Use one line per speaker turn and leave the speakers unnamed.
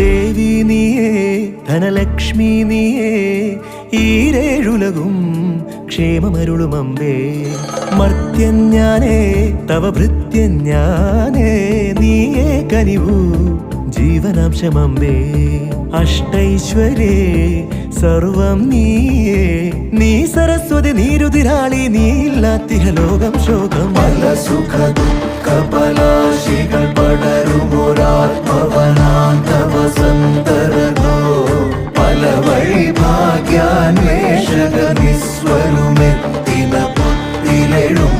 ദേവി നീയേ ധനലക്ഷ്മി നീയേ ഈരേഴുലകും ക്ഷേമമരുളുമമ്പേ മർത്യൻ ഞാനേ തവ ഭൃത്യൻ ഞാനേ നീയേ കനിവു ജീവനാംശമമ്പേ അഷ്ടൈശ്വരേ സർവം നീയേ നീ സരസ്വതി നീരുതിരാളി നീ ഇല്ലാത്തിഹ ലോകം ശോകം
അല്ല സുഖ സകല വഴി ഭാഗ്യാന്വേഷക നിസ്വരുമെത്തിന പുത്തിലെഴും